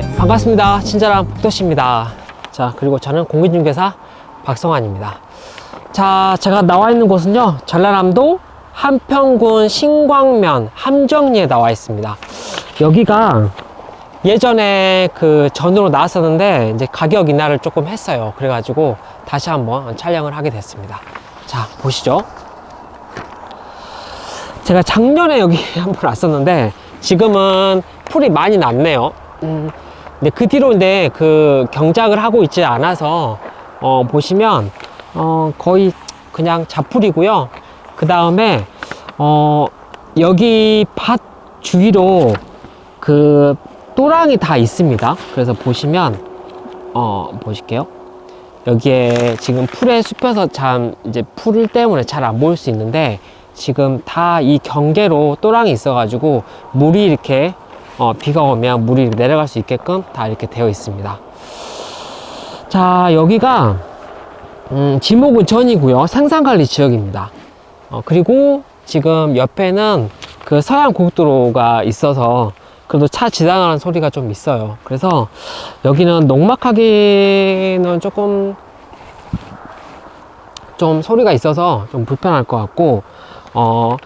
반갑습니다. 친절한 복도씨입니다. 자, 그리고 저는 공인중개사 박성환입니다. 자, 제가 나와 있는 곳은요, 전라남도 한평군 신광면 함정리에 나와 있습니다. 여기가 예전에 그 전으로 나왔었는데, 이제 가격 인하를 조금 했어요. 그래가지고 다시 한번 촬영을 하게 됐습니다. 자, 보시죠. 제가 작년에 여기 한번 왔었는데 지금은 풀이 많이 났네요. 음, 근데 그 뒤로 이제 그 경작을 하고 있지 않아서 어, 보시면 어, 거의 그냥 잡풀이고요. 그 다음에 어, 여기 밭 주위로 그 또랑이 다 있습니다. 그래서 보시면 어, 보실게요. 여기에 지금 풀에 숲여서 참 이제 풀 때문에 잘 안 보일 수 있는데 지금 다 이 경계로 또랑이 있어가지고 물이 이렇게 어, 비가 오면 물이 내려갈 수 있게끔 다 이렇게 되어 있습니다. 자 여기가 음, 지목은 전이고요 생산관리 지역입니다. 어, 그리고 지금 옆에는 그 서양 고속도로가 있어서 그래도 차 지나가는 소리가 좀 있어요. 그래서 여기는 농막하기는 조금 좀 소리가 있어서 좀 불편할 것 같고 어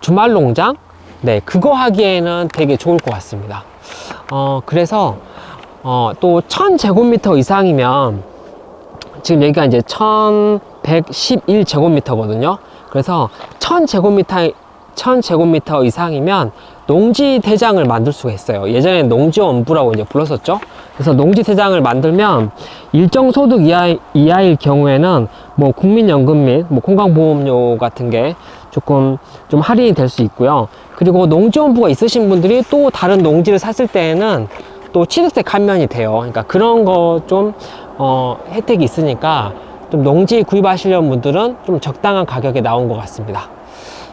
주말 농장 네 그거 하기에는 되게 좋을 것 같습니다. 어 그래서 어 또 1000제곱미터 이상이면 지금 여기가 이제 1111제곱미터거든요. 그래서 1000제곱미터 1000제곱미터 이상이면 농지 대장을 만들 수가 있어요. 예전에 농지원부라고 이제 불렀었죠. 그래서 농지 대장을 만들면 일정 소득 이하, 이하일 경우에는 뭐 국민연금 및 뭐 건강보험료 같은 게 조금 좀 할인이 될 수 있고요. 그리고 농지원부가 있으신 분들이 또 다른 농지를 샀을 때에는 또 취득세 감면이 돼요. 그러니까 그런 거 좀 어, 혜택이 있으니까 좀 농지 구입하시려는 분들은 좀 적당한 가격에 나온 것 같습니다.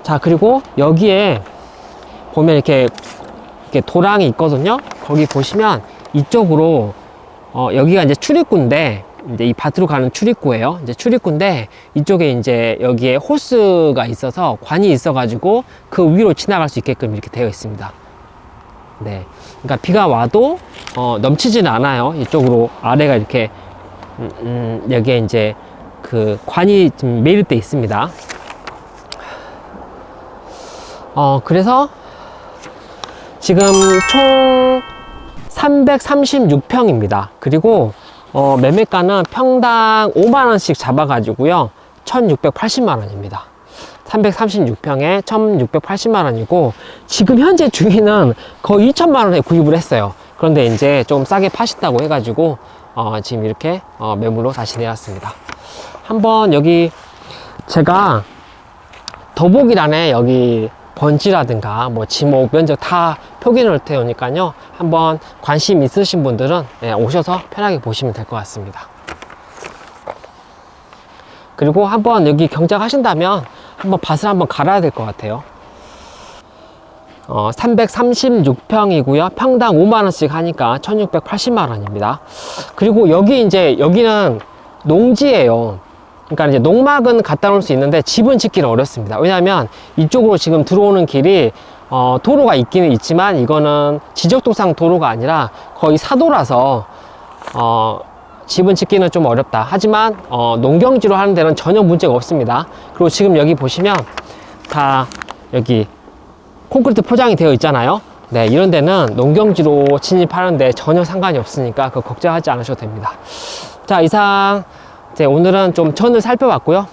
자 그리고 여기에 보면 이렇게 이렇게 도랑이 있거든요. 거기 보시면 이쪽으로 어, 여기가 이제 출입구인데 이제 이 밭으로 가는 출입구예요. 이제 출입구인데 이쪽에 이제 여기에 호스가 있어서 관이 있어가지고 그 위로 지나갈 수 있게끔 이렇게 되어 있습니다. 네, 그러니까 비가 와도 어, 넘치지는 않아요. 이쪽으로 아래가 이렇게 음, 음, 여기에 이제 그 관이 좀때 있습니다. 어, 그래서 지금 총 336평입니다. 그리고 어, 매매가는 평당 5만원씩 잡아가지고요. 1680만원입니다. 336평에 1680만원이고, 지금 현재 주인은 거의 2천만원에 구입을 했어요. 그런데 이제 좀 싸게 파신다고 해가지고, 어, 지금 이렇게 어, 매물로 다시 내왔습니다. 한번 여기 제가 더보기란에 여기 번지라든가 뭐 지목 면적 다 표기해 놓을 테니까요. 한번 관심 있으신 분들은 예, 오셔서 편하게 보시면 될 것 같습니다. 그리고 한번 여기 경작하신다면 한번 밭을 한번 갈아야 될 것 같아요. 어, 336평이고요. 평당 5만원씩 하니까 1680만원입니다. 그리고 여기 이제 여기는 농지예요 그러니까 이제 농막은 갖다 놓을 수 있는데 집은 짓기는 어렵습니다. 왜냐하면 이쪽으로 지금 들어오는 길이 어, 도로가 있기는 있지만 이거는 지적도상 도로가 아니라 거의 사도라서 어, 집은 짓기는 좀 어렵다. 하지만 어, 농경지로 하는 데는 전혀 문제가 없습니다. 그리고 지금 여기 보시면 다 여기 콘크리트 포장이 되어 있잖아요. 네, 이런 데는 농경지로 진입하는데 전혀 상관이 없으니까 그 걱정하지 않으셔도 됩니다. 자, 이상 네, 오늘은 좀 천을 살펴봤고요.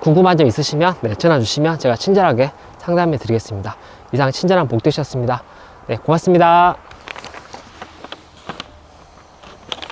궁금한 점 있으시면 네, 전화 주시면 제가 친절하게 상담해 드리겠습니다. 이상 친절한 복 되셨습니다. 네, 고맙습니다.